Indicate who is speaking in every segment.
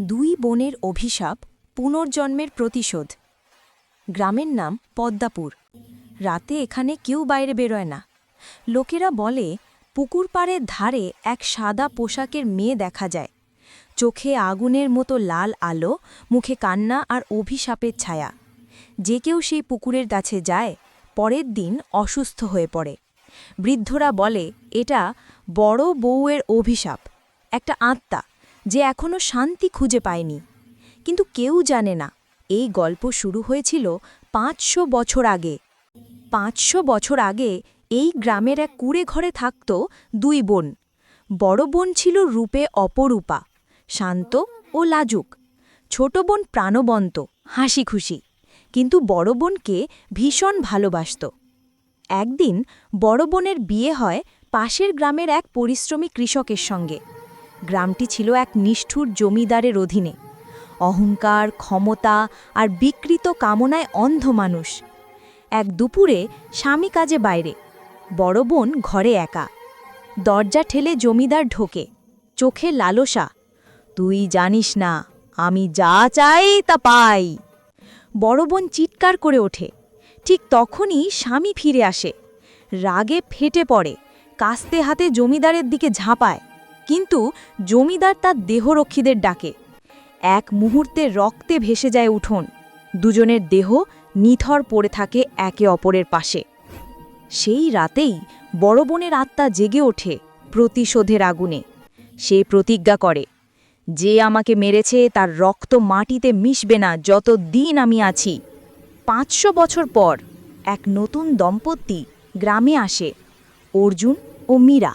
Speaker 1: দুই বোনের অভিশাপ পুনর্জন্মের প্রতিশোধ। গ্রামের নাম পদ্মাপুর। রাতে এখানে কেউ বাইরে বেরোয় না। লোকেরা বলে, পুকুর পাড়ের ধারে এক সাদা পোশাকের মেয়ে দেখা যায়। চোখে আগুনের মতো লাল আলো, মুখে কান্না আর অভিশাপের ছায়া। যে কেউ সেই পুকুরের কাছে যায়, পরের দিন অসুস্থ হয়ে পড়ে। বৃদ্ধরা বলে, এটা বড় বউয়ের অভিশাপ, একটা আত্মা। যে এখনও শান্তি খুঁজে পায়নি। কিন্তু কেউ জানে না, এই গল্প শুরু হয়েছিল পাঁচশো বছর আগে। পাঁচশো বছর আগে এই গ্রামের এক কুড়ে ঘরে থাকত দুই বোন। বড় বোন ছিল রূপে অপরূপা, শান্ত ও লাজুক। ছোট বোন প্রাণবন্ত হাসি খুশি কিন্তু বড় বোনকে ভীষণ ভালোবাসত। একদিন বড় বোনের বিয়ে হয় পাশের গ্রামের এক পরিশ্রমী কৃষকের সঙ্গে। গ্রামটি ছিল এক নিষ্ঠুর জমিদারের অধীনে। অহংকার, ক্ষমতা আর বিকৃত কামনায় অন্ধ মানুষ। এক দুপুরে স্বামী কাজে বাইরে। বড় বোন ঘরে একা। দরজা ঠেলে জমিদার ঢোকে। চোখে লালসা। তুই জানিস না, আমি যা চাই তা পাই। বড় বোন চিৎকার করে ওঠে। ঠিক তখনই স্বামী ফিরে আসে। রাগে ফেটে পড়ে। কাস্তে হাতে জমিদারের দিকে ঝাঁপায়। কিন্তু জমিদার তার দেহরক্ষীদের ডাকে। এক মুহূর্তে রক্তে ভেসে যায় উঠোন। দুজনের দেহ নিথর পড়ে থাকে একে অপরের পাশে। সেই রাতেই বড় বোনের আত্মা জেগে ওঠে প্রতিশোধের আগুনে। সে প্রতিজ্ঞা করে, যে আমাকে মেরেছে তার রক্ত মাটিতে মিশবে না যত দিন আমি আছি। পাঁচশো বছর পর এক নতুন দম্পতি গ্রামে আসে, অর্জুন ও মীরা।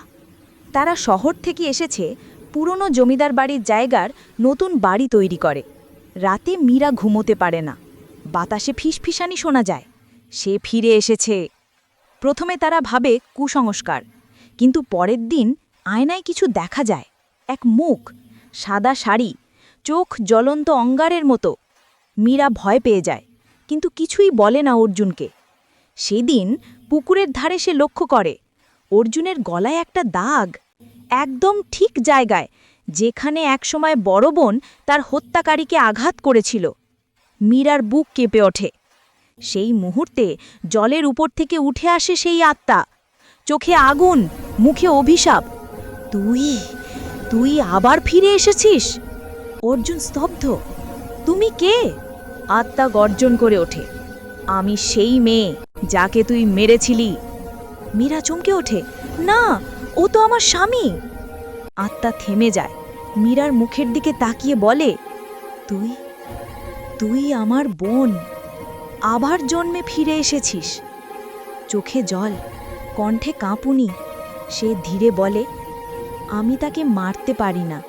Speaker 1: তারা শহর থেকে এসেছে পুরনো জমিদার বাড়ির জায়গার নতুন বাড়ি তৈরি করে। রাতে মীরা ঘুমোতে পারে না। বাতাসে ফিসফিসানি শোনা যায়। সে ফিরে এসেছে। প্রথমে তারা ভাবে কুসংস্কার, কিন্তু পরের দিন আয়নায় কিছু দেখা যায়। এক মুখ, সাদা শাড়ি, চোখ জ্বলন্ত অঙ্গারের মতো। মীরা ভয় পেয়ে যায়, কিন্তু কিছুই বলে না অর্জুনকে। সেদিন পুকুরের ধারে সে লক্ষ্য করে। অর্জুনের গলায় একটা দাগ একদম ঠিক জায়গায়, যেখানে একসময় বড় বোন তার হত্যাকারীকে আঘাত করেছিল। মীরার বুক কেঁপে ওঠে। সেই মুহূর্তে জলের উপর থেকে উঠে আসে সেই আত্মা। চোখে আগুন, মুখে অভিশাপ। তুই তুই আবার ফিরে এসেছিস? অর্জুন স্তব্ধ। তুমি কে? আত্মা গর্জন করে ওঠে। আমি সেই মেয়ে যাকে তুই মেরেছিলি। মীরা চমকে ওঠে। না ও তো আমার স্বামী। আত্মা থেমে যায়। মীরার মুখের দিকে তাকিয়ে বলে, তুই তুই আমার বোন। আবার জন্মে ফিরে এসেছিস। চোখে জল, কণ্ঠে কাঁপুনি সে ধীরে বলে, আমি তাকে মারতে পারি না,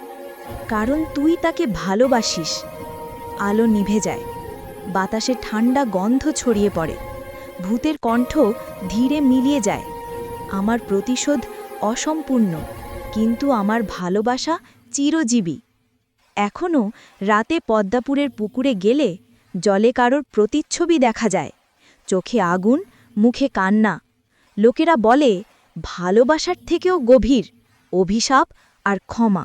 Speaker 1: কারণ তুই তাকে ভালোবাসিস আলো নিভে যায়। বাতাসে ঠান্ডা গন্ধ ছড়িয়ে পড়ে। ভূতের কণ্ঠ ধীরে মিলিয়ে যায়। আমার প্রতিশোধ অসম্পূর্ণ, কিন্তু আমার ভালোবাসা চিরজীবী। এখনও রাতে পদ্মাপুরের পুকুরে গেলে জলে কারোর প্রতিচ্ছবি দেখা যায়। চোখে আগুন, মুখে কান্না। লোকেরা বলে, ভালোবাসার থেকেও গভীর, অভিশাপ আর ক্ষমা।